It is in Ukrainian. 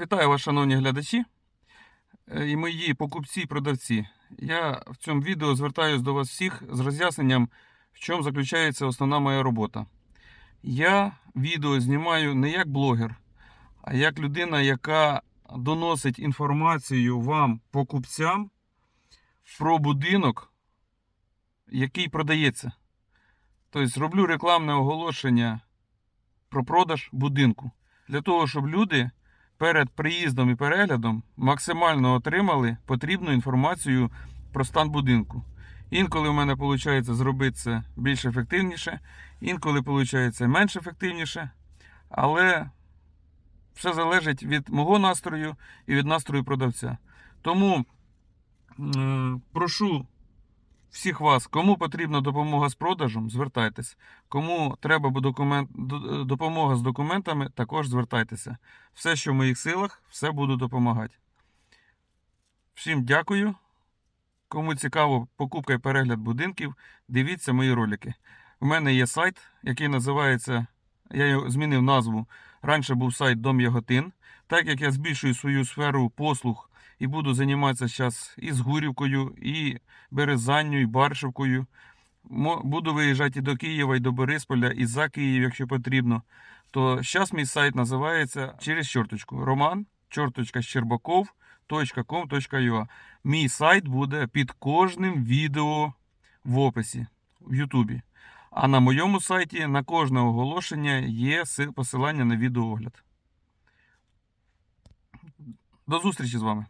Вітаю вас, шановні глядачі е, і мої покупці і продавці. Я в цьому відео звертаюся до вас всіх з роз'ясненням, в чому заключається основна моя робота. Я відео знімаю не як блогер, а як людина, яка доносить інформацію вам, покупцям, про будинок, який продається. Тобто роблю рекламне оголошення про продаж будинку. Для того, щоб люди перед приїздом і переглядом максимально отримали потрібну інформацію про стан будинку. Інколи в мене виходить зробити це більш ефективніше, інколи виходить менш ефективніше, але все залежить від мого настрою і від настрою продавця. Тому е, прошу всіх вас, кому потрібна допомога з продажем, звертайтесь. Кому треба документ, допомога з документами, також звертайтеся. Все, що в моїх силах, все буду допомагати. Всім дякую. Кому цікаво покупка і перегляд будинків, дивіться мої ролики. У мене є сайт, який називається. Я змінив назву. Раніше був сайт Дом Яготин. Так як я збільшую свою сферу послуг і буду займатися зараз і з Гурівкою, і Березанню, і Баршівкою. Буду виїжджати і до Києва, і до Борисполя, і за Київ, якщо потрібно. То зараз мій сайт називається через чорточку. Роман, Щербаков.com.ua. Мій сайт буде під кожним відео в описі в Ютубі. А на моєму сайті на кожне оголошення є посилання на відеоогляд. До зустрічі з вами.